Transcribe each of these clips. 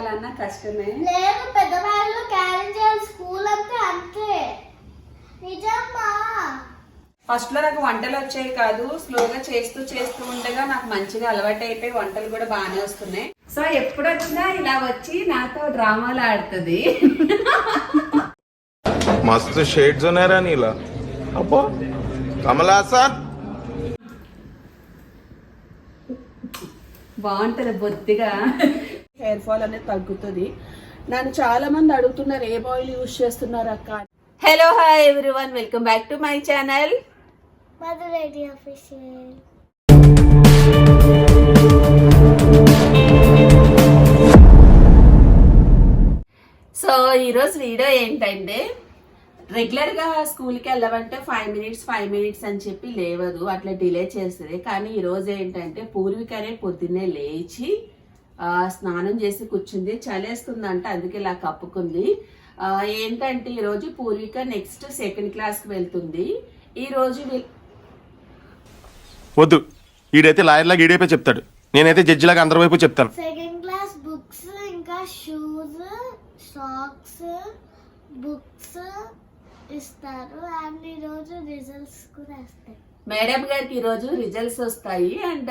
చేయాలన్నా కష్టమే. లేదు పెద్దవాళ్ళు క్యారీ చేయాలి. స్కూల్ అంతే అంతే. నిజమ్మా. ఫస్ట్లో నాకు వంటలు వచ్చేవి కాదు. స్లోగా చేస్తూ చేస్తూ ఉండగా నాకు మంచిగా అలవాటు అయిపోయి వంటలు కూడా బాగానే వస్తున్నాయి. సో ఎప్పుడు వచ్చినా ఇలా వచ్చి నాతో డ్రామాలు ఆడుతుంది. మస్తు షేడ్స్ ఉన్నారా నీలా. అబ్బో కమలా బాగుంటది బొత్తిగా. హెయిర్ ఫాల్ అనేది తగ్గుతుంది. నన్ను చాలా మంది అడుగుతున్నారు ఏ ఆయిల్ యూజ్ చేస్తున్నారు అక్క? Hello hi everyone welcome back to my channel so ఈరోజు వీడియో ఏంటంటే రెగ్యులర్గా స్కూల్కి వెళ్ళమంటే ఫైవ్ మినిట్స్ ఫైవ్ మినిట్స్ అని చెప్పి లేవదు. అట్లా డిలే చేస్తుంది. కానీ ఈరోజు ఏంటంటే పూర్వికనే పొద్దున్నే లేచి స్నానం చేసి కూర్చుంది. చలేస్తుందంట అందుకే ఇలా కప్పుకుంది. ఆ, ఏంటంటే ఈరోజు పూర్విక నెక్స్ట్ సెకండ్ క్లాస్కి వెళ్తుంది. ఈరోజు వద్దు. ఈడైతే లాయర్లాగా ఈడైపే చెప్తాడు. నేనైతే జడ్జిలాగా అందరి వైపు చెప్తాను. సెకండ్ క్లాస్ బుక్స్ ఇంకా షూస్ సాక్స్ బుక్స్ ఇస్తారు. అండ్ ఈరోజు రిజల్ట్స్ కూడా వస్తాయి. మేడం గారికి ఈరోజు రిజల్ట్స్ వస్తాయి. అండ్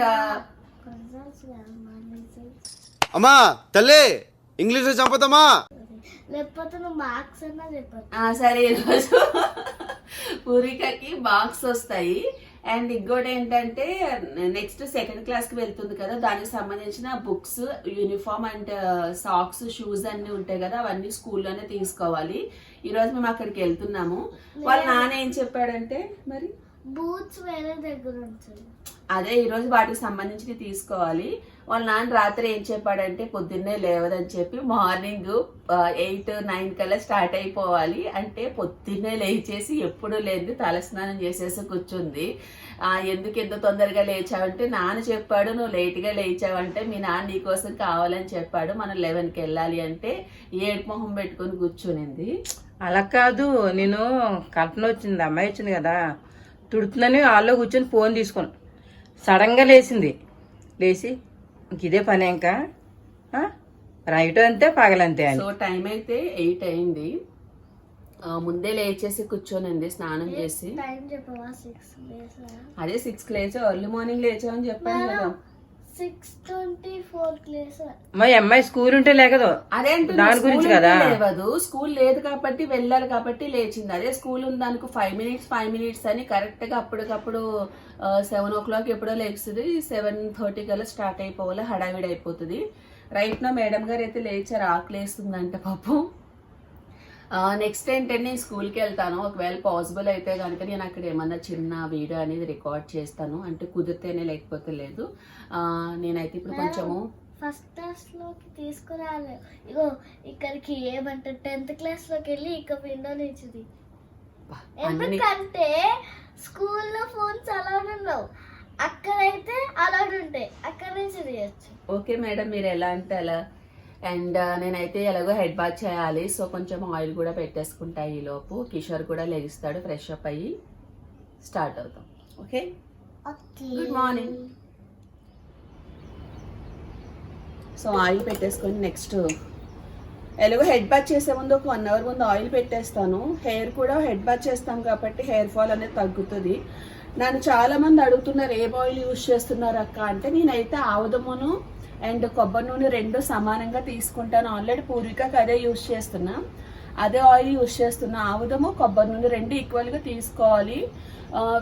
అమ్మా తల్లి ఇంగ్లీష్ చంపుతామా లేకపోతే నువ్వు మార్క్స్ అన్నా చెప్పదు ఆ, సరే ఈరోజు పూరికకి బాక్స్ వస్తాయి. అండ్ ఇంకోటి ఏంటంటే నెక్స్ట్ సెకండ్ క్లాస్కి వెళ్తుంది కదా దానికి సంబంధించిన books uniform and socks shoes అన్ని ఉంటాయి కదా అవన్నీ స్కూల్లోనే తీసుకోవాలి. ఈరోజు మేము అక్కడికి వెళ్తున్నాము. వాళ్ళ నాన్న ఏం చెప్పాడంటే మరి? బూట్స్ వేరే దగ్గర ఉంటుంది అదే ఈరోజు వాటికి సంబంధించి తీసుకోవాలి. వాళ్ళ నాన్న రాత్రి ఏం చెప్పాడంటే పొద్దున్నే లేవదని చెప్పి మార్నింగ్ ఎయిట్ నైన్ కల్లా స్టార్ట్ అయిపోవాలి. అంటే పొద్దున్నే లేచేసి ఎప్పుడు లేదు తలస్నానం చేసేసి కూర్చుంది. ఎందుకు ఎంత తొందరగా లేచావంటే? నాన్న చెప్పాడు నువ్వు లేట్గా లేచావంటే మీ నాన్న నీకోసం కావాలని చెప్పాడు. మనం లెవెన్కి వెళ్ళాలి అంటే ఏడు మొహం పెట్టుకొని కూర్చునింది. అలా కాదు నేను కల్పన వచ్చింది అమ్మాయి వచ్చింది కదా. తుడుతుందని వాళ్ళు కూర్చొని ఫోన్ తీసుకున్నాను. సడన్గా లేచింది. లేచి ఇంక ఇదే పని ఇంకా? ఆ? రైట్ అంతే పగలంతే అని. సో టైం అయితే ఎయిట్ అయింది. ఆ, ముందే లేచేసి కూర్చొనింది స్నానం చేసి. అదే సిక్స్ లేచా? ఎర్లీ మార్నింగ్ లేచామని చెప్పాను కదా. సిక్స్ ట్వంటీ ఫోర్ క్లేస్ మా అమ్మాయి స్కూల్ ఉంటే లేకదు. అదే దాని గురించి కదా. లేవదు. స్కూల్ లేదు కాబట్టి వెళ్ళాలి కాబట్టి లేచింది. అదే స్కూల్ ఉంది దానికి ఫైవ్ మినిట్స్ ఫైవ్ మినిట్స్ అని కరెక్ట్గా అప్పటికప్పుడు సెవెన్ ఓ క్లాక్ ఎప్పుడో లేస్తుంది సెవెన్ థర్టీ కల్లా స్టార్ట్ అయిపోవాలి. హడావిడి అయిపోతుంది. రైట్ నా మేడం గారు అయితే లేచారు. ఆకలేస్తుందంట పాపం. నెక్స్ట్ ఏంటంటే నేను స్కూల్కి వెళ్తాను. ఒకవేళ పాసిబుల్ అయితే కనుక నేను అక్కడ ఏమన్నా చిన్న వీడియో అనేది రికార్డ్ చేస్తాను. అంటే కుదిరితేనే లేకపోతే లేదు. నేనైతే ఇప్పుడు కొంచెము ఫస్ట్ క్లాస్లోకి తీసుకురాలి. ఇగో ఇక్కడికి ఏమంటారు టెన్త్ క్లాస్లోకి వెళ్ళి ఇక విండో అన్ని ఎందుకంటే స్కూల్లో ఫోన్స్ అలౌడ్ ఉండవు. అక్కడైతే అలౌడ్ ఉంటాయి. అక్కడ నుంచి తీయచ్చు. ఓకే మేడం మీరు ఎలా అంటే అలా అండ్ నేనైతే ఎలాగో హెడ్ బాత్ చేయాలి. సో కొంచెం ఆయిల్ కూడా పెట్టేసుకుంటా ఈ లోపు. కిషోర్ కూడా లెగిస్తాడు ఫ్రెష్ అప్ అయ్యి స్టార్ట్ అవుతాం. Okay? Good morning. So oil పెట్టేసుకొని నెక్స్ట్ ఎలాగో హెడ్ బాత్ చేసే ముందు ఒక వన్ అవర్ ముందు ఆయిల్ పెట్టేస్తాను. హెయిర్ కూడా హెడ్ బాత్ చేస్తాం కాబట్టి హెయిర్ ఫాల్ అనేది తగ్గుతుంది. నన్ను చాలా మంది అడుగుతున్నారు ఏ ఆయిల్ యూజ్ చేస్తున్నారు అక్క? అంటే నేనైతే ఆముదమును అండ్ కొబ్బరి నూనె రెండు సమానంగా తీసుకుంటాను. ఆల్రెడీ పూర్వికకి అదే యూజ్ చేస్తున్నా. అదే ఆయిల్ యూజ్ చేస్తున్నా. ఆముదము కొబ్బరి నూనె రెండు ఈక్వల్గా తీసుకోవాలి.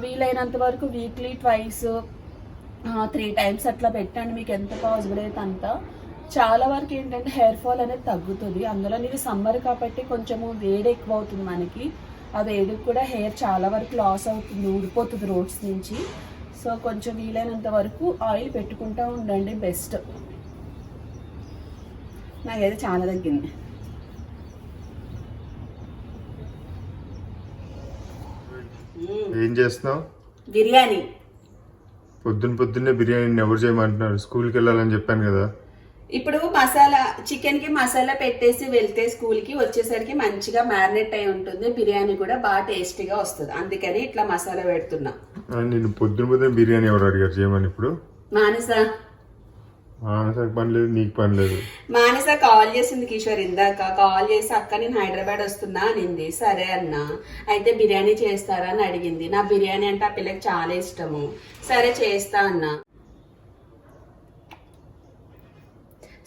వీలైనంత వరకు వీక్లీ ట్వైస్ త్రీ టైమ్స్ అట్లా పెట్టండి. మీకు ఎంత పాసిబుల్ అయితే అంత. చాలా వరకు ఏంటంటే హెయిర్ ఫాల్ అనేది తగ్గుతుంది. అందులో ఇది సమ్మర్ కాబట్టి కొంచెము వేడి ఎక్కువ అవుతుంది మనకి. ఆ వేడికి కూడా హెయిర్ చాలా వరకు లాస్ అవుతుంది ఊడిపోతుంది రోడ్స్ నుంచి. సో కొంచెం వీలైనంత వరకు ఆయిల్ పెట్టుకుంటూ ఉండండి. బెస్ట్ నాకైతే చాలా తగ్గింది. ఏం చేస్తున్నావు? బిర్యానీ. పొద్దున్న పొద్దున్నే బిర్యానీ ఎవరు చేయమంటున్నారు? స్కూల్కి వెళ్ళాలని చెప్పాను కదా. ఇప్పుడు మసాలా చికెన్కి మసాలా పెట్టేసి వెళ్తే స్కూల్కి వచ్చేసరికి మంచిగా మ్యారినేట్ అయి ఉంటుంది. బిర్యానీ కూడా బాగా టేస్టీగా వస్తుంది. అందుకని ఇట్లా మసాలా పెడుతున్నా. నేను పొద్దున పొద్దున్న బిర్యానీ ఎవరు అడిగారు? చేయమని ఇప్పుడు? మానస. మానసకు పని లేదు నీకు పని లేదు. మానస కాల్ చేసింది కిషోర్ ఇందాక. కాల్ చేసి అక్క నేను హైదరాబాద్ వస్తున్నా. అనింది సరే అన్న. అయితే బిర్యానీ చేస్తారా? అని అడిగింది. నా బిర్యానీ అంటే ఆ పిల్లకి చాలా ఇష్టము. సరే చేస్తా అన్నా.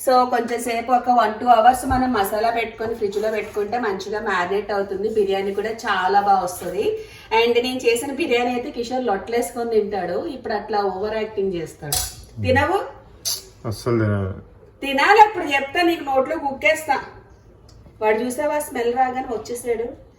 సో కొంచెం సేపు ఒక వన్ టూ అవర్స్ మనం మసాలా పెట్టుకొని ఫ్రిడ్జ్లో పెట్టుకుంటే మంచిగా మ్యారినేట్ అవుతుంది. బిర్యానీ కూడా చాలా బాగా వస్తుంది. అండ్ నేను చేసిన బిర్యానీ అయితే కిషోర్ లొట్లేసుకొని తింటాడు. ఇప్పుడు అట్లా ఓవర్ యాక్టింగ్ చేస్తాడు. తినవు? అస్సలు తినాలి. తినాలి అప్పుడు చెప్తా నీకు నోట్లో కుక్కేస్తా. వాడు చూసావా? స్మెల్ రాగానే వచ్చేసాడు.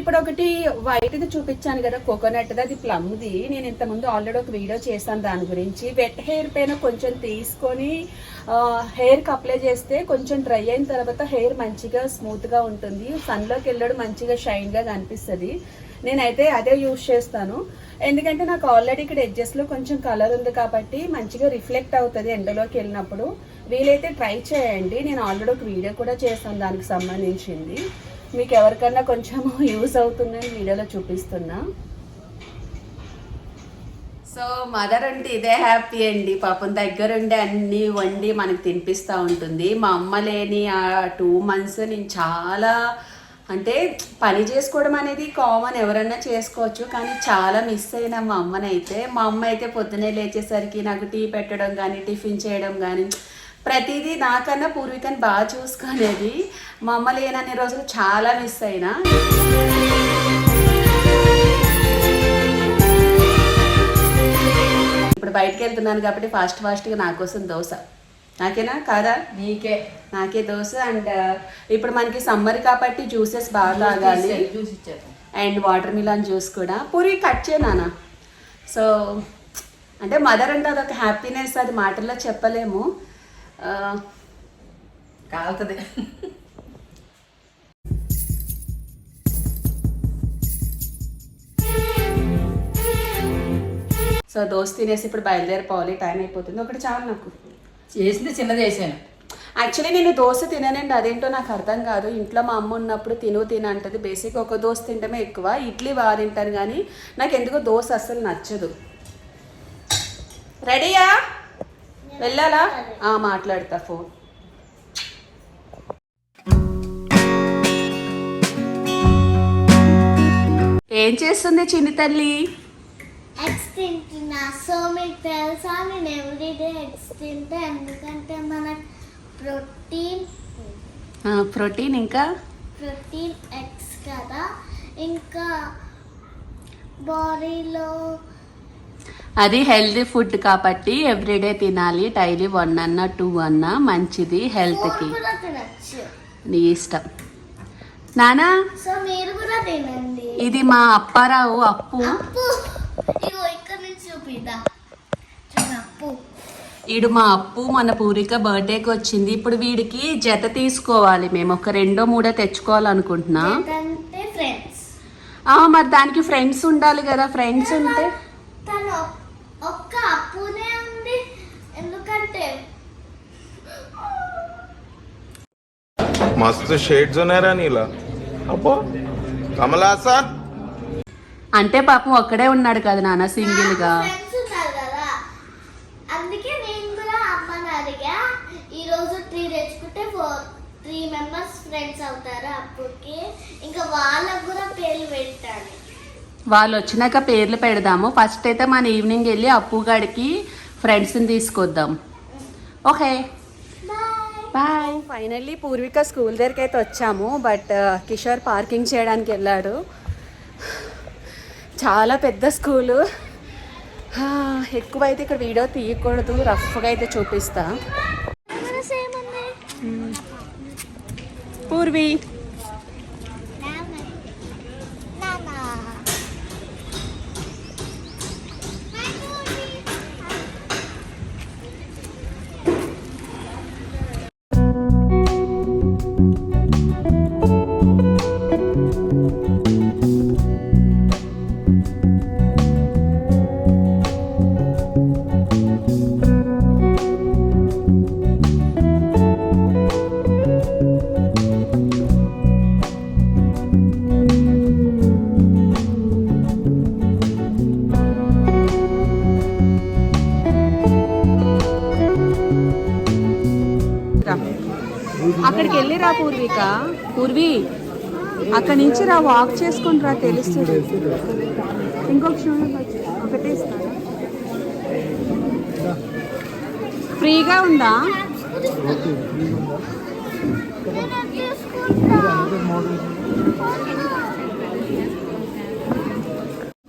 ఇప్పుడు ఒకటి వైట్ ది చూపించాను కదా కోకోనట్ అది ప్లమ్ది నేను ఇంతకుముందు ఆల్రెడీ ఒక వీడియో చేశాను దాని గురించి. వెట్ హెయిర్ పైన కొంచెం తీసుకొని హెయిర్కి అప్లై చేస్తే కొంచెం డ్రై అయిన తర్వాత హెయిర్ మంచిగా స్మూత్గా ఉంటుంది. సన్లోకి వెళ్ళడం మంచిగా షైన్గా కనిపిస్తుంది. నేనైతే అదే యూజ్ చేస్తాను. ఎందుకంటే నాకు ఆల్రెడీ ఇక్కడ ఎడ్జెస్లో కొంచెం కలర్ ఉంది కాబట్టి మంచిగా రిఫ్లెక్ట్ అవుతుంది ఎండలోకి వెళ్ళినప్పుడు. వీలైతే ట్రై చేయండి. నేను ఆల్రెడీ ఒక వీడియో కూడా చేస్తాను దానికి సంబంధించింది. మీకు ఎవరికన్నా కొంచెం యూస్ అవుతుందని వీడియోలో చూపిస్తున్నా. సో మదర్ అంటే ఇదే హ్యాపీ అండి. పాపం దగ్గరుండి అన్ని వండి మనకు తినిపిస్తూ ఉంటుంది. మా అమ్మ లేని ఆ టూ మంత్స్ నేను చాలా అంటే పని చేసుకోవడం అనేది కామన్ ఎవరన్నా చేసుకోవచ్చు. కానీ చాలా మిస్ అయినా మా అమ్మనైతే. మా అమ్మ అయితే పొద్దునే లేచేసరికి నాకు టీ పెట్టడం కానీ టిఫిన్ చేయడం కానీ ప్రతిదీ నాకన్నా పూర్వికని బాగా చూసుకునేది మా అమ్మ లేనన్ని రోజులు చాలా మిస్ అయినా. ఇప్పుడు బయటకు వెళ్తున్నాను కాబట్టి ఫాస్ట్ ఫాస్ట్గా నా కోసం దోశ. నాకేనా? కాదా? నీకే. నాకే దోశ అండ్ ఇప్పుడు మనకి సమ్మర్ కాబట్టి జ్యూసెస్ బాగా తాగాలి. అండ్ వాటర్ మిలాన్ జ్యూస్ కూడా. పూరి కట్ చేయనా సో అంటే మదర్ అంటే అదొక హ్యాపీనెస్ అది మాటల్లో చెప్పలేము. కాలుతుంది. సో దోశ తినేసి ఇప్పుడు బయలుదేరిపోవాలి. టైం అయిపోతుంది. ఒకటి చాలు నాకు. చేసింది చిన్నది వేసాను యాక్చువల్లీ నేను దోశ తిననండి. అదేంటో నాకు అర్థం కాదు. ఇంట్లో మా అమ్మ ఉన్నప్పుడు తిను తిన అంటది. బేసిక్ ఒక దోశ తినడమే ఎక్కువ. ఇడ్లీ బాగా తింటాను కానీ నాకు ఎందుకో దోశ అస్సలు నచ్చదు. రెడీయా వెళ్ళాలా? ఆ, మాట్లాడతా ఫోన్. ఏం చేస్తుంది చిన్ని తల్లి? ఎగ్స్ తింటున్నా. సో మీకు తెలుసా నేను ఎవ్రీడే ఎగ్స్ తింటా ఎందుకంటే మనకు ప్రోటీన్ ప్రోటీన్ ఇంకా? ప్రోటీన్ ఎగ్స్ కదా. ఇంకా బాడీలో అది హెల్తీ ఫుడ్ కాబట్టి ఎవ్రీడే తినాలి డైలీ వన్ అన్న టూ అన్న మంచిది హెల్త్కి నీ ఇష్టం. నానా? ఇది మా అప్పారావు అప్పు. ఈడు మా అప్పు మన పూరిక బర్త్డేకి వచ్చింది. ఇప్పుడు వీడికి జత తీసుకోవాలి మేము. ఒక రెండో మూడో తెచ్చుకోవాలనుకుంటున్నా. మరి దానికి ఫ్రెండ్స్ ఉండాలి కదా. ఫ్రెండ్స్ ఉంటే తను ఒక్- ఒక్క అప్పునే ఉంది ఎందుకంటే मस्त शेड जो नाही राणीला अप्पा कमला असा అంటే పాపం ఒక్కడే ఉన్నాడు కదా నాన్న సింగిల్ గా ఫ్రెండ్స్ ఉన్నారు కదా అందుకే నేను కూడా అమ్మని అడిగా ఈ రోజు త్రీ తెచ్చుకుంటే ఫోర్ త్రీ మెంబర్స్ ఫ్రెండ్స్ అవుతారు అప్పుకి ఇంకా వాళ్ళకు కూడా పేర్లు పెట్టాలి వాళ్ళు వచ్చినాక పేర్లు పెడదాము ఫస్ట్ అయితే మన ఈవినింగ్ వెళ్ళి అప్పు గాడికి ఫ్రెండ్స్ని తీసుకొద్దాం okay bye finally Purvika school దగ్గరికి అయితే వచ్చాము బట్ కిషోర్ పార్కింగ్ చేయడానికి వెళ్ళాడు. చాలా పెద్ద స్కూలు. హా, ఎక్కువైతే ఇక్కడ వీడియో తీయకూడదు రఫ్గా అయితే చూపిస్తా. పూర్వి అక్కడికి వెళ్ళి రా పూర్విక. పూర్వి అక్కడి నుంచి రా వాక్ చేసుకుని రా తెలుస్తుంది. ఇంకొక షూ ఒకటే ఫ్రీగా ఉందా?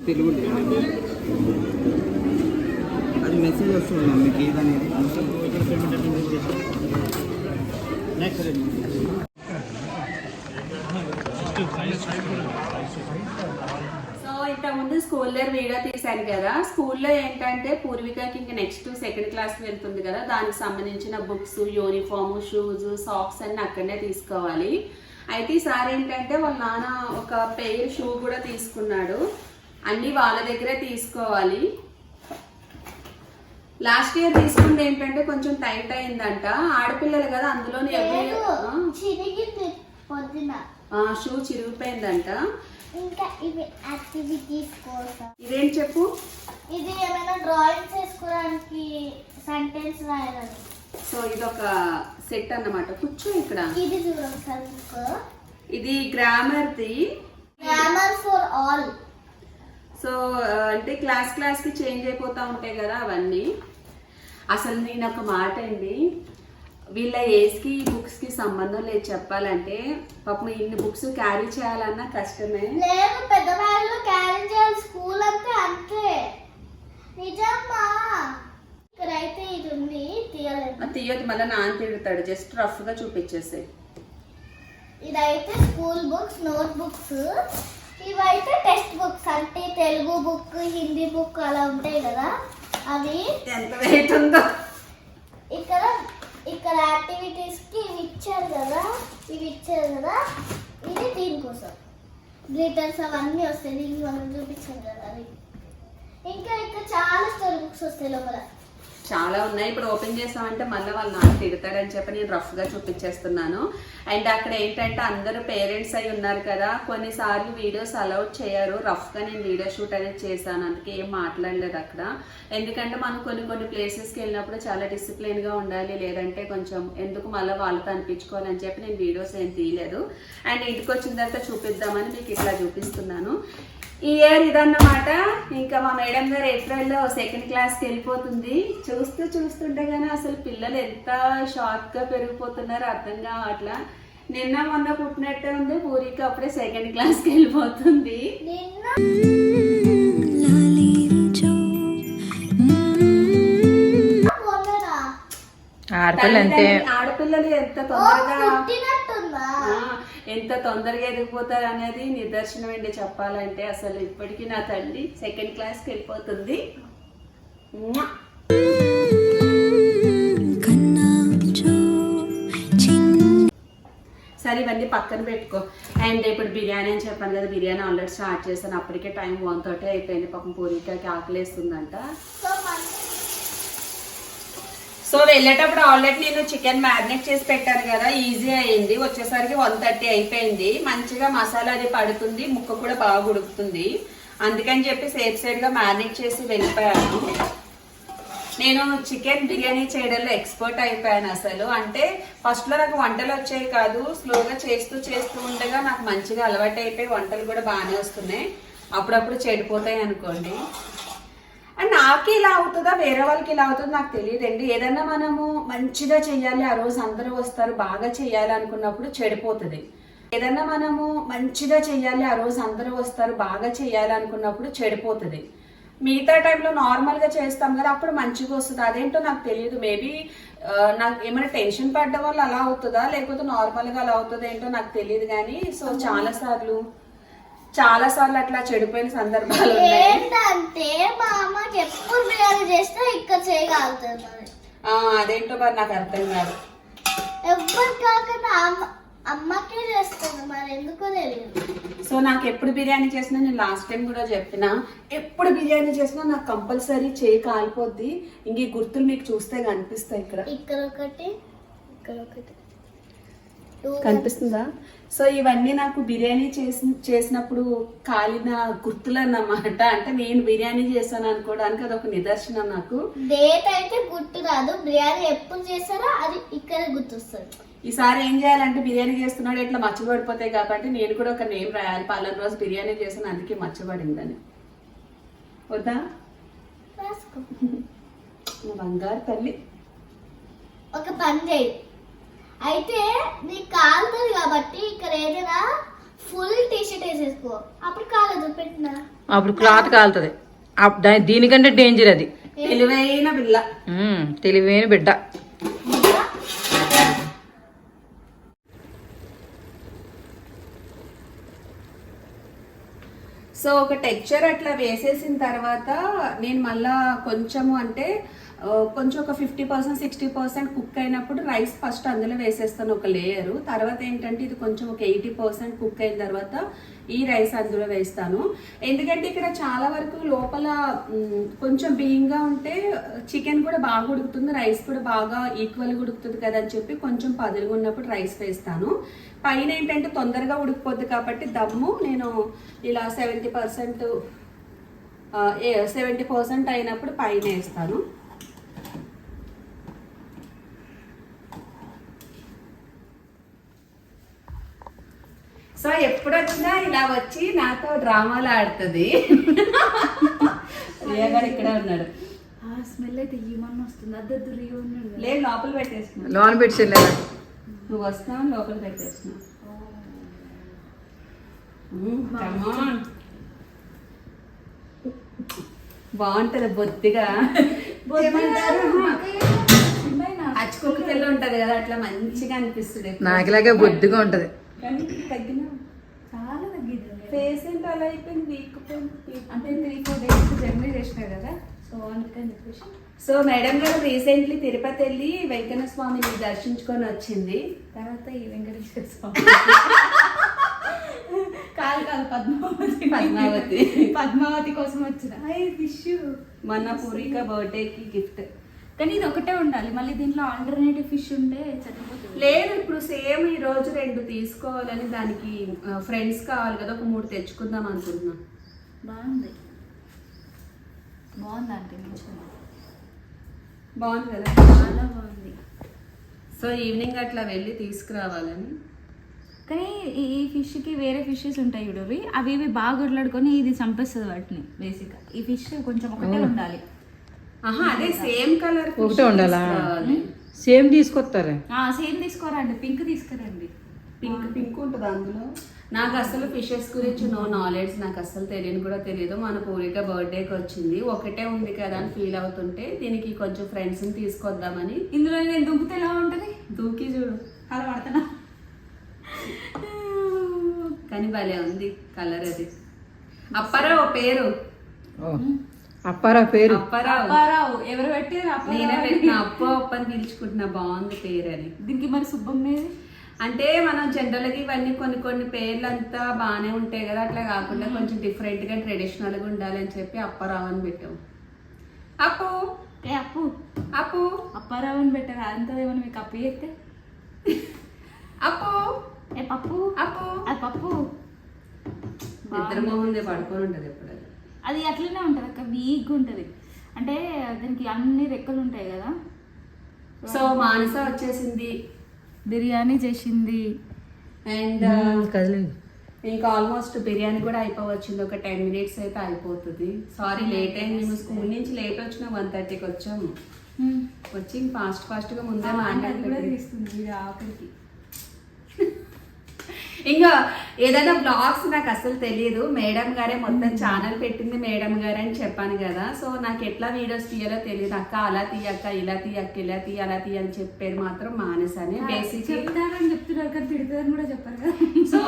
తెలుగు అది మెసేజ్ వస్తుంది మీకు ఏదనేది. సో ఇంతకుముందు స్కూల్లో వీడియో తీశాను కదా. స్కూల్లో ఏంటంటే పూర్వికకి ఇంకా నెక్స్ట్ సెకండ్ క్లాస్ వెళ్తుంది కదా. దానికి సంబంధించిన బుక్స్ యూనిఫామ్ షూస్ సాక్స్ అన్ని అక్కడనే తీసుకోవాలి. అయితే ఈసారి ఏంటంటే వాళ్ళ నాన్న ఒక పెయిర్ షూ కూడా తీసుకున్నాడు. అన్ని వాళ్ళ దగ్గరే తీసుకోవాలి. లాస్ట్ ఇయర్ తీసుకుంది ఏంటంటే కొంచెం టైట్ అయిందంట. ఆడపిల్లలు కదా అందులో షూ చిరిగిపోయిందంట. ఇంకా ఇవి యాక్టివిటీస్ కోసం. ఇదేంటి చెప్పు? ఇది ఏమైనా డ్రాయింగ్స్ వేసుకోవడానికి సెంటెన్స్ రాయాలని. సో ఇది ఒక సెట్ అన్నమాట. కూర్చో ఇక్కడ. ఇది ఇది గ్రామర్ది. గ్రామర్ ఫర్ ఆల్ సో అంటే క్లాస్ క్లాస్కి చేంజ్ అయిపోతా ఉంటాయి కదా అవన్నీ. అసలు నేను ఒక మాట అండి. వీళ్ళ ఏజ్కి బుక్స్కి సంబంధం లేదు చెప్పాలంటే. పాపం ఇన్ని బుక్స్ క్యారీ చేయాలన్నా కష్టమే. లేదు పెద్దవాళ్ళు క్యారీ చేయాలి. స్కూల్ అంతే అంతే. నిజమ్మా ఇక్కడైతే ఇది ఉంది తీయలేదు. తీయదు మళ్ళీ నాన్న తిడతాడు. జస్ట్ రఫ్గా చూపించేసే ఇదైతే స్కూల్ బుక్స్ నోట్ బుక్స్ ఇవైతే టెక్స్ట్ బుక్స్ అంటే తెలుగు బుక్ హిందీ బుక్ అలా ఉంటాయి కదా. అవి ఎంత వెయిట్ ఉందో. ఇక్కడ ఇక్కడ యాక్టివిటీస్కి ఇవి ఇచ్చారు కదా ఇవి ఇచ్చారు కదా ఇది దీనికోసం. గ్లిటర్స్ అవన్నీ వస్తాయి దీనికి మనం చూపించాం కదా అవి ఇంకా ఇక్కడ చాలా స్టోరీ బుక్స్ వస్తాయి లోపల. చాలా ఉన్నాయి. ఇప్పుడు ఓపెన్ చేసామంటే మళ్ళీ వాళ్ళు నాకు తిడతాడని చెప్పి నేను రఫ్గా చూపించేస్తున్నాను. అండ్ అక్కడ ఏంటంటే అందరూ పేరెంట్స్ అయి ఉన్నారు కదా. కొన్నిసార్లు వీడియోస్ అలౌట్ చేయరు. రఫ్గా నేను వీడియో షూట్ అనేది చేశాను. అందుకే ఏం మాట్లాడలేదు అక్కడ. ఎందుకంటే మనం కొన్ని కొన్ని ప్లేసెస్కి వెళ్ళినప్పుడు చాలా డిసిప్లిన్గా ఉండాలి. లేదంటే కొంచెం ఎందుకు మళ్ళీ వాళ్ళతో అనిపించుకోవాలని చెప్పి నేను వీడియోస్ ఏం తీయలేదు. అండ్ ఇంటికి వచ్చిన తర్వాత చూపిద్దామని మీకు ఇట్లా చూపిస్తున్నాను. ఈ ఇయర్ ఇదన్నమాట. ఇంకా మా మేడం గారు ఏప్రిల్లో సెకండ్ క్లాస్కి వెళ్ళిపోతుంది. చూస్తూ చూస్తుంటే కానీ అసలు పిల్లలు ఎంత షార్ట్గా పెరిగిపోతున్నారో అర్థం కావట్లా. నిన్న మొన్న పుట్టినట్టే ఉంది పూరికి అప్పుడే సెకండ్ క్లాస్కి వెళ్ళిపోతుంది. ఆడపిల్లలు ఎంత తొందరగా ఎంత తొందరగా ఎదిగిపోతారు అనేది నిదర్శనం ఏంటి చెప్పాలంటే. అసలు ఇప్పటికీ నా తల్లి సెకండ్ క్లాస్కి వెళ్ళిపోతుంది. సరే ఇవన్నీ పక్కన పెట్టుకో. అండ్ ఇప్పుడు బిర్యానీ అని చెప్పాను కదా బిర్యానీ ఆల్రెడీ స్టార్ట్ చేశాను. అప్పటికే టైం వన్ థర్టీ అయిపోయింది. పాపం పూరికకి ఆకలేస్తుందంట. సో వెళ్ళేటప్పుడు ఆల్రెడీ నేను చికెన్ మ్యారినేట్ చేసి పెట్టాను కదా ఈజీ అయింది. వచ్చేసరికి వన్ థర్టీ అయిపోయింది. మంచిగా మసాలా అది పడుతుంది ముక్క కూడా బాగా ఉడుకుతుంది. అందుకని చెప్పి సేఫ్ సైడ్గా మ్యారినేట్ చేసి వెళ్ళిపోయాను. నేను చికెన్ బిర్యానీ చేయడంలో ఎక్స్పర్ట్ అయిపోయాను అసలు. అంటే ఫస్ట్లో నాకు వంటలు వచ్చాయి కాదు స్లోగా చేస్తూ చేస్తూ ఉండగా నాకు మంచిగా అలవాటు అయిపోయి వంటలు కూడా బాగానే వస్తున్నాయి. అప్పుడప్పుడు చెడిపోతాయి అనుకోండి. అండ్ నాకు ఇలా అవుతుందా? వేరే వాళ్ళకి ఇలా అవుతుందో? నాకు తెలియదండి. ఏదన్నా మనము మంచిగా చెయ్యాలి ఆ రోజు అందరూ వస్తారు బాగా చెయ్యాలి అనుకున్నప్పుడు చెడిపోతుంది. ఏదన్నా మనము మంచిగా చెయ్యాలి ఆ రోజు అందరూ వస్తారు బాగా చెయ్యాలి అనుకున్నప్పుడు చెడిపోతుంది. మిగతా టైంలో నార్మల్గా చేస్తాం కదా అప్పుడు మంచిగా వస్తుంది? అదేంటో నాకు తెలియదు. మేబీ నాకు ఏమైనా టెన్షన్ పడ్డం వల్ల అలా అవుతుందా? లేకపోతే నార్మల్గా అలా అవుతుందో ఏంటో నాకు తెలియదు కానీ సో చాలా సార్లు చాలా సార్లు అట్లా చెడిపోయిన సందర్భాలు ఏంటంటే మా ఎప్పుడు బిర్యానీ చేస్తే ఇక్కడ చేయగలుగుతుంది అదేంటో మరి నాకు అర్థం కాదు. ఎవ్వరు కాకుండా అమ్మకే చేస్తుంది మరి ఎందుకో తెలియదు. సో నాకు ఎప్పుడు బిర్యానీ చేసినా నేను లాస్ట్ టైం కూడా చెప్పిన ఎప్పుడు బిర్యానీ చేసినా నాకు కంపల్సరీ చేయి కాలిపోద్ది. ఇంక ఈ గుర్తులు మీకు చూస్తే కనిపిస్తాయి ఇక్కడ. ఇక్కడ ఒకటి ఇక్కడ ఒకటి. కనిపిస్తుందా? సో ఇవన్నీ నాకు బిర్యానీ చేసి చేసినప్పుడు కాలిన గుర్తులు అన్నమాట అంటే నేను బిర్యానీ చేశాను అనుకోవడానికి అదొక నిదర్శనం నాకు. డేట్ అయితే గుర్తు రాదు. బిర్యానీ ఎప్పుడు చేస్తారో అది ఇక్కడ గుర్తొస్తుంది. ఈసారి ఏం చేయాలంటే బిర్యానీ చేస్తున్నాడు ఇట్లా మచ్చబడిపోతాయి కాబట్టి నేను కూడా ఒక నేమ్ రాయాలి. పలానా రోజు బిర్యానీ చేసిన అందుకే మచ్చబడిందని. వద్దా? బంగారు తల్లి. ఒక పని చేయి అయితే నీకు కాలుతుంది కాబట్టి ఇక్కడ ఏదైనా ఫుల్ టీ షర్ట్ వేసేసుకో. అప్పుడు కాలదు పెట్టినా? అప్పుడు క్లాత్ కాలుతుంది. దీనికంటే డేంజర్ అది. తెలివైన ఉమ్, తెలివైన బిడ్డ. సో ఒక టెక్చర్ అట్లా వేసేసిన తర్వాత నేను మళ్ళా కొంచెము అంటే కొంచెం ఒక fifty percent sixty percent cook అయినప్పుడు రైస్ ఫస్ట్ అందులో వేసేస్తాను ఒక లేయరు తర్వాత ఏంటంటే ఇది కొంచెం ఒక ఎయిటీ పర్సెంట్ కుక్ అయిన తర్వాత ఈ రైస్ అందులో వేస్తాను. ఎందుకంటే ఇక్కడ చాలా వరకు లోపల కొంచెం బియ్యంగా ఉంటే చికెన్ కూడా బాగా ఉడుకుతుంది రైస్ కూడా బాగా ఈక్వల్గా ఉడుకుతుంది కదా అని చెప్పి కొంచెం పదులుగా ఉన్నప్పుడు రైస్ వేస్తాను. పైన ఏంటంటే తొందరగా ఉడికిపోద్ది కాబట్టి దమ్ము నేను ఇలా సెవెంటీ పర్సెంట్ సెవెంటీ పర్సెంట్ అయినప్పుడు పైన వేస్తాను. సో ఎప్పుడు వచ్చినా ఇలా వచ్చి నాతో డ్రామాలు ఆడుతుంది. రియా గారు ఇక్కడే ఉన్నాడు ఆ స్మెల్ అయితే ఏమన్నా వస్తుంది? అద్దద్దు రియో ఉన్నాడు. లేదు లోపల పెట్టేస్తున్నా. లోన్ పెట్టి చెల్లెలా నువ్వు వస్తున్నావు? లోపల పెట్టేస్తున్నా. మ్మ్, come on. బాగుంటది బొత్తిగా ఏమంటారు? అచ్చుకోక తెల్ల ఉంటది కదా అట్లా మంచిగా అనిపిస్తుంది. నాకులాగే బొద్దుగా ఉంటది. కానీ తగ్గిన చాలా ఏంటి? అలా అయిపోయింది వీక్ అంటే త్రీ ఫోర్ డేస్ జర్నీ చేసినా కదా? సో అందుకని చెప్పేసి. సో మేడం గారు రీసెంట్లీ తిరుపతి వెళ్ళి వెంకన్న స్వామిని దర్శించుకొని వచ్చింది. తర్వాత ఈ వెంకటేశ్వర స్వామి. కాదు కాదు పద్మావతి. పద్మావతి. పద్మావతి కోసం వచ్చిన. ఐ ఫిష్ మొన్న పూరిక బర్త్డేకి గిఫ్ట్. కానీ ఇది ఒకటే ఉండాలి. మళ్ళీ దీంట్లో ఆల్టర్నేటివ్ ఫిష్ ఉంటే చనిపోతుంది లేదు ఇప్పుడు సేమ్ ఈ రోజు రెండు తీసుకోవాలని దానికి ఫ్రెండ్స్ కావాలి కదా ఒక మూడు తెచ్చుకుందాం అనుకుంటున్నా. బాగుంది. బాగుంది అంటే మంచిగా బాగుంది కదా? చాలా బాగుంది. సో ఈవినింగ్ అట్లా వెళ్ళి తీసుకురావాలని? కానీ ఈ ఫిష్కి వేరే ఫిషెస్ ఉంటాయి చూడవి అవి ఇవి బాగా గుడ్లాడుకొని ఇది చంపేస్తుంది వాటిని బేసిక్గా ఈ ఫిష్ కొంచెం ఒకటే ఉండాలి. అదే సేమ్ కలర్ ఒకటే ఉండాలా? సేమ్ తీసుకొస్తారే? సేమ్ తీసుకురండి. పింక్ తీసుకురండి. పింక్ పింక్ ఉంటుంది అందులో? నాకు అసలు ఫిషెస్ గురించి నో నాలెడ్జ్ నాకు అసలు తెలియని కూడా తెలియదు. మన పూరిక బర్త్డేకి వచ్చింది. ఒకటే ఉంది కదా అని ఫీల్ అవుతుంటే దీనికి కొంచెం ఫ్రెండ్స్ని తీసుకొద్దామని. ఇందులో నేను దుంపితే ఎలా ఉంటుంది? దూకి చూడు. అలా పడుతున్నా కానీ భలే ఉంది కలర్ అది. అప్పారావు పేరు. ఓ, అప్పారా పేరు అప్పారావు అప్పారావు. ఎవరు పెట్టారు నేనే అప్పారావు పెట్టిన. అప్పు అప్పు అని పిలుచుకుంటున్నా బాగుంది పేరు అని దీనికి మరి సుబ్బమ్మేది అంటే మనం జనరల్గా ఇవన్నీ కొన్ని కొన్ని పేర్లు అంతా బాగానే ఉంటాయి కదా. అట్లా కాకుండా కొంచెం డిఫరెంట్గా ట్రెడిషనల్గా ఉండాలని చెప్పి అప్పారావు అని పెట్టాం. అప్పు. ఏ అప్పు? అప్పు. అప్పారావు అని పెట్టారు. అంతా ఏమన్నా మీకు అప్పు చేస్తే అప్పు. ఏ పప్పు? అప్పు. అది పప్పు. నిద్ర మొహందే పడుకొని ఉంటది ఎప్పుడు అది. అట్లనే ఉంటుంది అక్క వీక్గా ఉంటుంది అంటే దానికి అన్ని రెక్కలు ఉంటాయి కదా. సో మానస వచ్చేసింది. బిర్యానీ చేసింది. అండ్ ఇంకా ఆల్మోస్ట్ బిర్యానీ కూడా అయిపోవచ్చింది. ఒక టెన్ మినిట్స్ అయితే అయిపోతుంది. సారీ లేట్ అయింది. మేము స్కూల్ నుంచి లేట్ వచ్చిన వన్ థర్టీకి వచ్చాము. వచ్చి ఫాస్ట్ ఫాస్ట్గా ముందే మాట్లాడుతుంది ఆఖరికి ఇంకా ఏదైనా బ్లాగ్స్ నాకు అసలు తెలియదు మేడం గారే మొత్తం ఛానల్ పెట్టింది మేడం గారే అని చెప్పాను కదా. సో నాకు ఎట్లా వీడియోస్ తీయాలో తెలియదు అక్క అలా తీయక్క ఇలా తీయక్క ఇలా తీయ అలా తీయ అని చెప్పేది మాత్రం మానేసానే బేసిక్ చెప్తారని చెప్తున్నారు కానీ తిడతారని కూడా చెప్పారు కదా. సో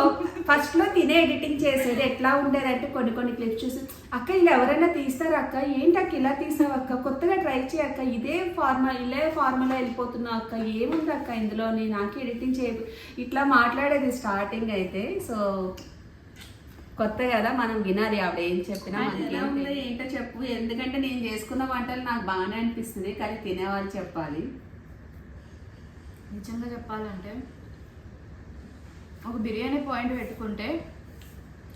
ఫస్ట్లో తినే ఎడిటింగ్ చేసేది ఎట్లా ఉండేదంటే కొన్ని కొన్ని క్లిప్స్ చూసి అక్క ఇలా ఎవరైనా తీస్తారా అక్క? ఏంటి అక్క ఇలా తీసావు అక్క? కొత్తగా ట్రై చేయక్క ఇదే ఫార్మా ఇలే ఫార్ములా వెళ్ళిపోతున్నా అక్క. ఏముంది అక్క ఇందులోని? నాకు ఎడిటింగ్ చేయ ఇట్లా మాట్లాడేది స్టార్టింగ్ అయితే సో కొత్త కదా మనం వినాలి ఆవిడ ఏం చెప్పినా ఏంటో చెప్పు. ఎందుకంటే నేను చేసుకున్న వంటలు నాకు బాగానే అనిపిస్తుంది కానీ తినేవాళ్ళు చెప్పాలి. నిజంగా చెప్పాలంటే ఒక బిర్యానీ పాయింట్ పెట్టుకుంటే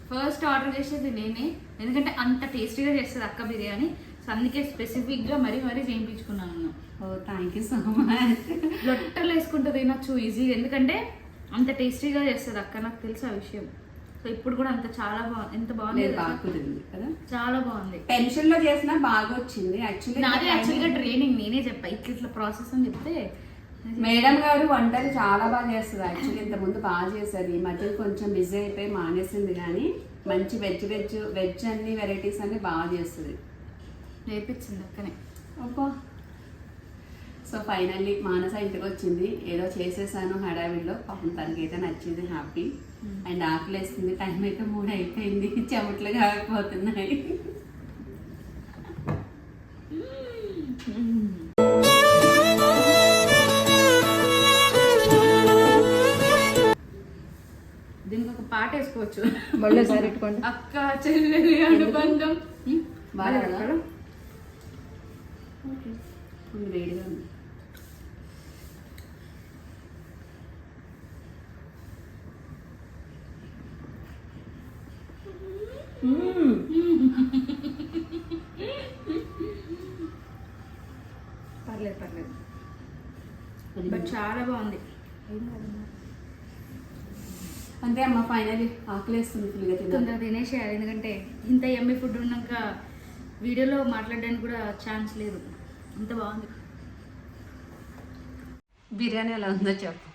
ఫస్ట్ ఆర్డర్ చేసేది నేనే. ఎందుకంటే అంత టేస్టీగా చేస్తుంది అక్క బిర్యానీ. సో అందుకే స్పెసిఫిక్గా మరీ మరీ చేయించుకున్నాను oh thank you so much లొట్టలు వేసుకుంటే తినచ్చు ఈజీగా. ఎందుకంటే అంత టేస్టీగా చేస్తుంది అక్క నాకు తెలుసు ఆ విషయం. సో ఇప్పుడు కూడా అంత చాలా బాగుంది ఎంత బాగుంది కదా? చాలా బాగుంది. టెన్షన్లో చేసినా బాగా వచ్చింది. యాక్చువల్లీ నాదే యాక్చువల్గా ట్రైనింగ్ నేనే చెప్పా. ఇట్లా ఇట్లా ప్రాసెస్ అని చెప్తే మేడం గారు వంటలు చాలా బాగా చేస్తుంది. యాక్చువల్లీ ఇంత ముందు బాగా చేసేది. ఈ మధ్య కొంచెం బిజీ అయిపోయి మానేసింది కానీ మంచి వెజ్ వెజ్ వెజ్ అన్ని వెరైటీస్ అన్ని బాగా చేస్తుంది. నేర్పించింది అక్కనే. అబ్బా! సో ఫైనల్లీ మానస ఇంటికి వచ్చింది ఏదో చేసేసాను హడావిడిలో. పాపం తనకైతే నచ్చింది హ్యాపీ. అండ్ ఆకలేస్తుంది. టైం అయితే మూడు అయిపోయింది చెమట్లు కాకపోతున్నాయి దీనికి ఒక పాట వేసుకోవచ్చు. మళ్ళీ ఒకసారి పెట్టుకోండి. అక్క చెల్లెలి అనుబంధం. బాగా అక్కడ ఉంది, వేడిగా ఉంది. పర్లేదు పర్లేదు. బట్ చాలా బాగుంది. అంతే అమ్మ ఫైనల్లీ ఆకలేస్తుంది ఫుల్గా తొందరగా తినేసేయాలి ఎందుకంటే ఇంత ఎమ్మి ఫుడ్ ఉన్నాక వీడియోలో మాట్లాడడానికి కూడా ఛాన్స్ లేదు. అంత బాగుంది. బిర్యానీ ఎలా ఉందో చెప్పు.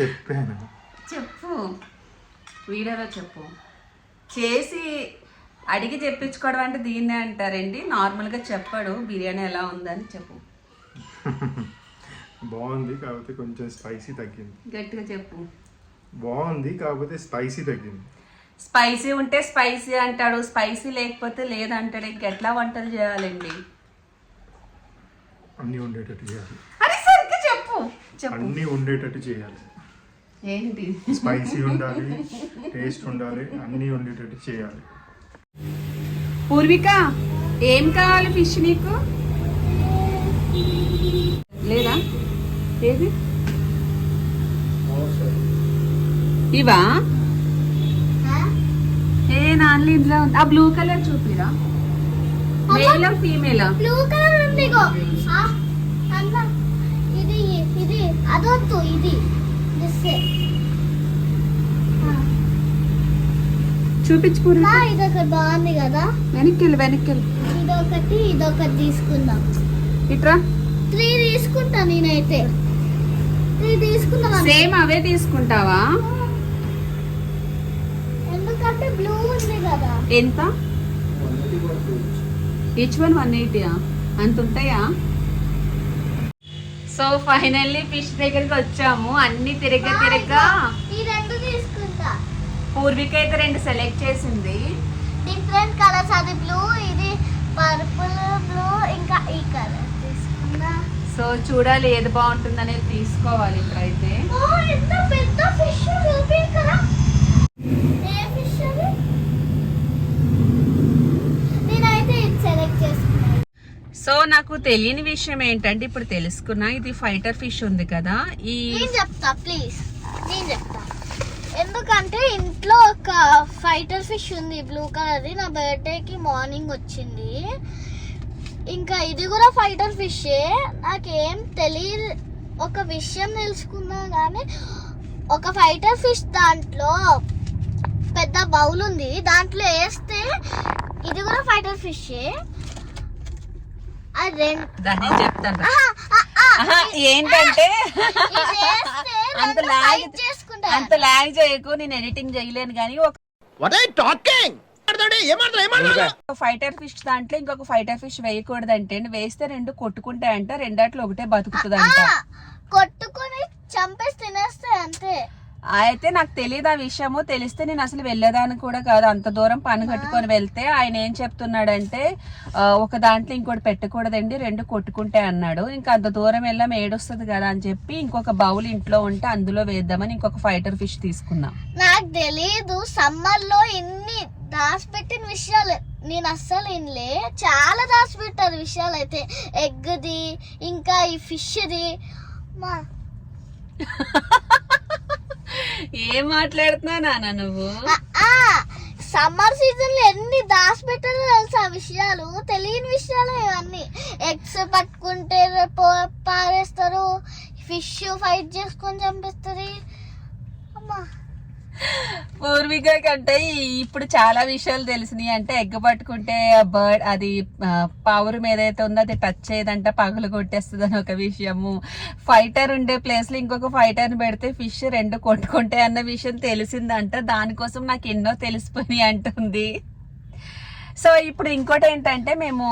చెప్పాను. చెప్పు. వీడియోలో చెప్పు. చేసి అడిగి చెప్పించుకోవడం అంటే దీన్నే అంటారండి నార్మల్గా చెప్పాడు బిర్యానీ ఎలా ఉందని చెప్పు. బాగుంది కాకపోతే కొంచెం స్పైసీ తగ్గింది. గట్టిగా చెప్పు. బాగుంది కాకపోతే స్పైసీ తగ్గింది. స్పైసీ ఉంటే స్పైసీ అంటాడు స్పైసీ లేకపోతే లేదంటాడు. ఇంకెట్లా వంటలు చేయాలండి? అన్నీ ఉండేటట్టు చేయాలి. అరే సరిగ్గా చెప్పు. చెప్పు. అన్నీ ఉండేటట్టు చేయాలి. ఏంటి? స్పైసీ ఉండాలి టేస్ట్ ఉండాలి అన్నీ ఉండేటట్టు చేయాలి. పూర్విక ఏం కావాలి ఫిష్ నీకు? లేదా? ఏది? ఇవా? ఏ నాన్న ఇందులో ఉంది. ఆ బ్లూ కలర్ చూపిరా. మేలా ఫీమేలా బ్లూ కలర్ ఉంది ఇగో ఆ, అన్న ఇది ఇది అదొద్దు ఇది. దిస్ చూపించు పూర్విక ఇది ఒకటి బాగుంది కదా. వెనక్కి వెళ్ళు వెనక్కి వెళ్ళు ఇదొకటి ఇదొకటి తీసుకుందాం. ఇట్రా. త్రీ తీసుకుంటా నేనైతే. త్రీ తీసుకుందాం. సేమ్ అవే తీసుకుంటావా? ఎందుకంటే బ్లూ ఉంది కదా. ఎంత? ఈచ్ వన్ వన్ ఎయిటీయా? అంత ఉంటాయా? సో ఫైనల్లీ ఫిష్ దగ్గరికి వచ్చాము. అన్ని తిరగ తిరగ ఈ రెండు తీసుకుంటా. పూర్విక అయితే రెండు సెలెక్ట్ చేసింది. డిఫరెంట్ కలర్స్ అది బ్లూ ఇది పర్పుల్ బ్లూ ఇంకా ఈ కలర్ తీసుకున్నా సో చూడాలి ఏది బాగుంటుంది అనేది తీసుకోవాలి ఇప్పుడైతే పెద్ద ఫిష్ కదా ఏ ఫిష్ అది నేనైతే ఇది సెలెక్ట్ చేసుకున్నాను సో నాకు తెలియని విషయం ఏంటంటే ఇప్పుడు తెలుసుకున్నా ఇది ఫైటర్ ఫిష్ ఉంది కదా ఈ నేను చెప్తా ప్లీజ్. నేను చెప్తా. ఎందుకంటే ఇంట్లో ఒక ఫైటర్ ఫిష్ ఉంది బ్లూ కలర్ది. నా బర్త్డేకి మార్నింగ్ వచ్చింది. ఇంకా ఇది కూడా ఫైటర్ ఫిషే. నాకేం తెలియదు. ఒక విషయం తెలుసుకున్నా కానీ ఒక ఫైటర్ ఫిష్ దాంట్లో పెద్ద బౌల్ ఉంది. దాంట్లో వేస్తే ఇది కూడా ఫైటర్ ఫిషే. దాన్ని చెప్తాను. ఏంటంటే అంత లాగ్. అంత లాగ్ చేయకు నేను ఎడిటింగ్ చేయలేను కానీ ఒక ఫైటర్ ఫిష్ దాంట్లో ఇంకొక ఫైటర్ ఫిష్ వేయకూడదంటే వేస్తే రెండు కొట్టుకుంటాయంట రెండాట్లో ఒకటే బతుకుతుందంట. ఆ, కొట్టుకొని చంపేసి తినేస్తాయి అంతే. అయితే నాకు తెలియదు ఆ విషయము. తెలిస్తే నేను అసలు వెళ్ళేదాన్ని కూడా కాదు. అంత దూరం పని కట్టుకొని వెళ్తే ఆయన ఏం చెప్తున్నాడంటే ఒక దాంట్లో ఇంకోటి పెట్టకూడదండి రెండు కొట్టుకుంటే అన్నాడు. ఇంకా అంత దూరం వెళ్ళాం ఏడొస్తుంది కదా అని చెప్పి ఇంకొక బౌల్ ఇంట్లో ఉంటే అందులో వేద్దామని ఇంకొక ఫైటర్ ఫిష్ తీసుకున్నాం. నాకు తెలియదు సమ్మర్లో ఇన్ని దాచిపెట్టిన విషయాలు నేను అస్సలు ఇన్లే చాలా దాచిపెట్టారు విషయాలు అయితే. ఎగ్ది ఇంకా ఈ ఫిష్ది. మా ఏం మాట్లాడుతున్నా నువ్వు? సమ్మర్ సీజన్లో ఎన్ని దాచిపెట్టారో తెలుసా విషయాలు? తెలియని విషయాలు ఇవన్నీ. ఎగ్స్ పట్టుకుంటే పారేస్తారు. ఫిష్ ఫైట్ చేసుకొని చంపిస్తుంది అమ్మా. పూర్విక కంటే ఇప్పుడు చాలా విషయాలు తెలిసినాయి. అంటే ఎగ్ పట్టుకుంటే బర్డ్ అది ఆ, పావురం ఏదైతే ఉందో అది టచ్ చేయదంట పగలు కొట్టేస్తుంది అని ఒక విషయము. ఫైటర్ ఉండే ప్లేస్లో ఇంకొక ఫైటర్ పెడితే ఫిష్ రెండు కొట్టుకుంటాయి అన్న విషయం తెలిసిందంట. దానికోసం నాకు ఎన్నో తెలిసిపోయి అంటుంది. సో ఇప్పుడు ఇంకోటి ఏంటంటే మేము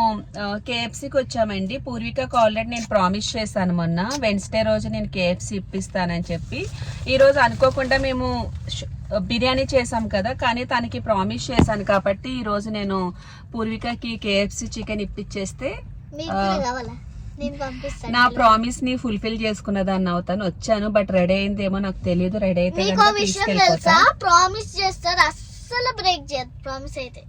కేఎఫ్సీకి వచ్చామండి. పూర్వికకు ఆల్రెడీ నేను ప్రామిస్ చేశాను మొన్న. వెన్స్డే రోజు నేను కేఎఫ్సీ ఇప్పిస్తానని చెప్పి. ఈ రోజు అనుకోకుండా మేము బిర్యానీ చేసాం కదా కానీ తనకి ప్రామిస్ చేశాను కాబట్టి ఈ రోజు నేను పూర్వికకి కేఎఫ్సీ చికెన్ ఇప్పించేస్తే నా ప్రామిస్ని ఫుల్ఫిల్ చేసుకున్న దాన్ని అవుతాను. వచ్చాను బట్ రెడీ అయిందేమో నాకు తెలియదు. రెడీ అయితే ప్రామిస్ చేస్తారు అస్సలు బ్రేక్ చేయదు. ప్రామిస్ అయితే.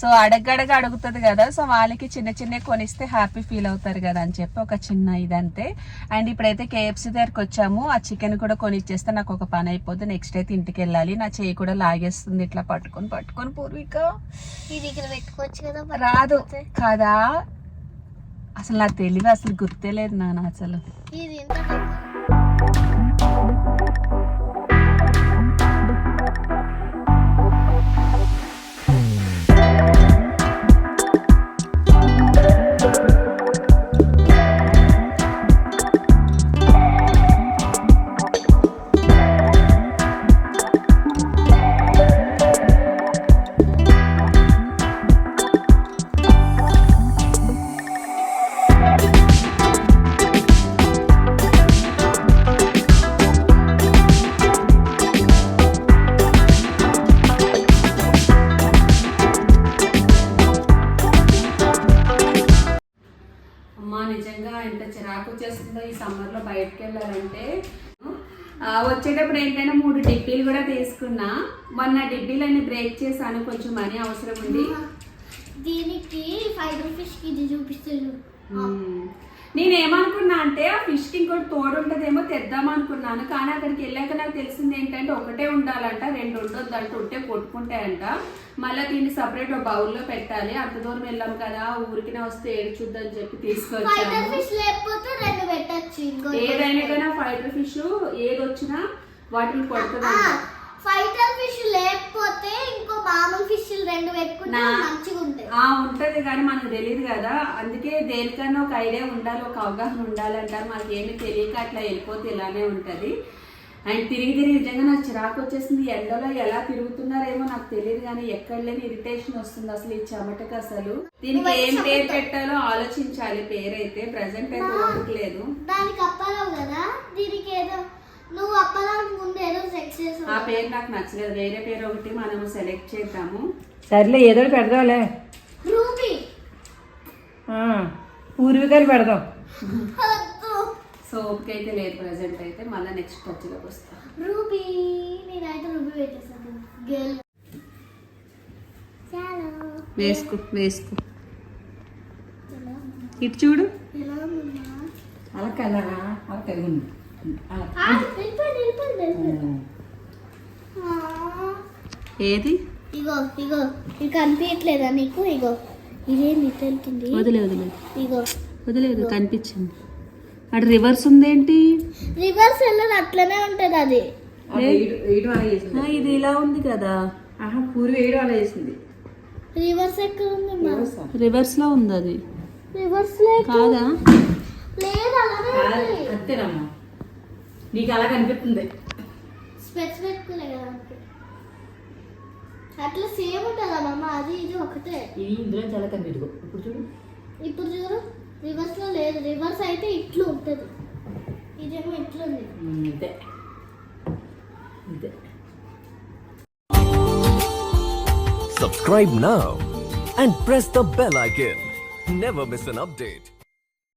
సో అడగడగ అడుగుతుంది కదా. సో వాళ్ళకి చిన్న చిన్న కొనిస్తే హ్యాపీ ఫీల్ అవుతారు కదా అని చెప్పి ఒక చిన్న ఇదంతే. అండ్ ఇప్పుడైతే కేఎఫ్సీ దగ్గరకు వచ్చాము. ఆ చికెన్ కూడా కొనిచ్చేస్తే నాకు ఒక పని అయిపోద్ది. నెక్స్ట్ అయితే ఇంటికి వెళ్ళాలి. నా చేయి కూడా లాగేస్తుంది. ఇట్లా పట్టుకొని పట్టుకొని పూర్విక. రాదు. కదా. అసలు నాకు తెలివి అసలు గుర్తే లేదు నాన్న అసలు. వచ్చేటప్పుడు ఏంటంటే మూడు డిబ్బీలు కూడా తీసుకున్నా. మొన్న డిబ్బీలన్నీ బ్రేక్ చేశాను కొంచెం మనీ అవసరం ఉంది. దీనికి ఫైవ్ రూపీస్కి ఇది చూపిస్తుంది. నేనేమనుకున్నా అంటే ఆ ఫిష్కి ఇంకోటి తోడు ఉంటదేమో తెద్దాం అనుకున్నాను కానీ అక్కడికి వెళ్ళాక నాకు తెలిసింది ఏంటంటే ఒకటే ఉండాలంట రెండు ఉండొద్దంట ఉంటే కొట్టుకుంటాయంట. మళ్ళీ దీన్ని సపరేట్ ఒక బౌల్లో పెట్టాలి. అంత దూరం వెళ్ళాం కదా ఊరికినే వస్తే ఏడ్చుద్దని చెప్పి ఫైటర్ తీసుకొచ్చాను ఫిష్ లేకపోతే రెండు పెట్టచ్చు ఇంకో ఏదైనా కానీ ఫైటర్ ఫిష్ ఏది వచ్చినా వాటిని కొడుతుందంట. ఫైటర్ ఫిష్ లేకపోతే ఇంకో మామూలు ఫిష్ రెండు పెట్టుకుంటే మంచిగా ఉంటాయి. ఆ ఉంటది కానీ మనకు తెలియదు కదా. అందుకే దేనికన్నా ఒక ఐడియా ఉండాలి ఒక అవగాహన ఉండాలి అంటారు. మనకి ఏమి తెలియక అట్లా వెళ్ళిపోతే ఇలానే ఉంటది. అండ్ తిరిగి తిరిగి నిజంగా నాకు చిరాకు వచ్చేసింది. ఎండలో ఎలా తిరుగుతున్నారేమో నాకు తెలియదు కానీ ఎక్కడ లేని ఇరిటేషన్ వస్తుంది అసలు ఈ చెమటకు అసలు. దీనికి ఏం పేరు పెట్టాలో ఆలోచించాలి. పేరైతే ప్రజెంట్ అయితే దానికి అప్పలావు కదా? దీనికి ఏదో నువ్వు అప్పలావు ముందు ఏదో ఆ చేసావు. పేరు నాకు నచ్చలేదు. వేరే పేరు ఒకటి మనము సెలెక్ట్ చేద్దాము. సర్లే ఏదో పెడదాంలే. రూబీ ఆ, పూర్వీకాలు పెడదాం. వద్దు. సో ఓపిక అయితే లేదు ప్రజెంట్ అయితే. మళ్ళీ నెక్స్ట్ టచ్లోకి వస్తా. రూబీ నేనైతే రూబీ పెట్టేసాను గర్ల్ చాలా. వేసుకో వేసుకో. ఇటు చూడు. అలా కదా అలా కలిగింది ఏది? ఇగో ఇగో ఇది కనిపించట్లేదా నీకు? ఇగో ఇదేంది తెలుతుంది వదిలే వదిలేదు ఇగో. వదిలేదు కనిపించింది. అటు రివర్స్ ఉందేంటి? రివర్స్ వెళ్ళదు అట్లనే ఉంటది అది. అది వేయడం- వేయడం అలా చేసింది. ఆ, ఇది ఇలా ఉంది కదా. ఆహా పూర్వ అలా చేసింది. రివర్స్ ఎక్కడ ఉంది రివర్స్లో ఉంది అది రివర్స్ కాదా? లేదు అలానే అంతేనమ్మా. నీకు అలా కనిపిస్తుంది. స్పెట్స్ పెట్టుకోలే కదా అందుకే. అట్లా సేమ్ ఉంటుందా మమ్మ అది ఇది ఒకటే. ఇది ఇందులో చాలా కనిపించదు ఇప్పుడు చూడు. ఇప్పుడు చూడు రివర్స్లో లేదు. రివర్స్ అయితే ఇట్లా ఉంటుంది. ఇదేమో ఇట్లా ఉంది అంతే. అంతే. Subscribe now and press the bell icon. Never miss an update.